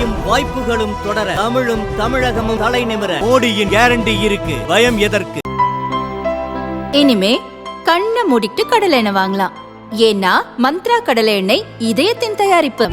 வெற்றியும் வாய்ப்புகளும் தொடர தமிழும் தமிழகமும் தலை நிமிர. மோடியின் கேரண்டி இருக்கு. பயம் எதற்கு? இனிமே கண்ணை மூடிட்டு கடலை எண்ணெய் வாங்கலாம். ஏன்னா மந்த்ரா கடலை எண்ணெய் இதயத்தின் தயாரிப்பு.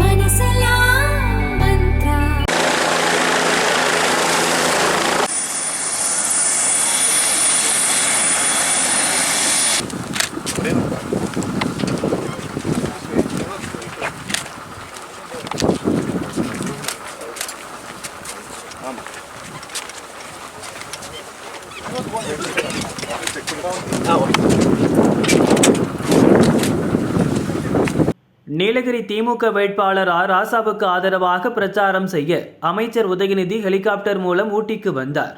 நீலகிரி திமுக வேட்பாளர் ஆர். ராசாவுக்கு ஆதரவாக பிரச்சாரம் செய்ய அமைச்சர் உதயநிதி ஹெலிகாப்டர் மூலம் ஊட்டிக்கு வந்தார்.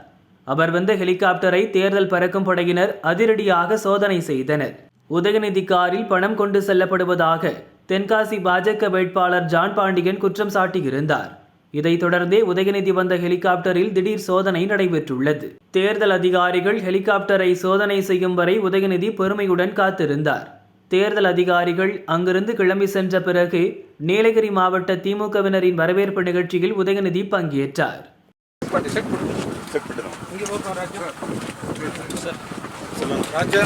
அவர் வந்த ஹெலிகாப்டரை தேர்தல் பறக்கும் படையினர் அதிரடியாக சோதனை செய்தனர். உதயநிதி காரில் பணம் கொண்டு செல்லப்படுவதாக தென்காசி பாஜக வேட்பாளர் ஜான் பாண்டியன் குற்றம் சாட்டியிருந்தார். இதைத் தொடர்ந்தே உதயநிதி வந்த ஹெலிகாப்டரில் திடீர் சோதனை நடைபெற்றுள்ளது. தேர்தல் அதிகாரிகள் ஹெலிகாப்டரை சோதனை செய்யும் வரை உதயநிதி பொறுமையுடன் காத்திருந்தார். தேர்தல் அதிகாரிகள் அங்கிருந்து கிளம்பி சென்ற பிறகு நீலகிரி மாவட்ட திமுகவினரின் வரவேற்பு நிகழ்ச்சியில் உதயநிதி பங்கேற்றார். ராஜா.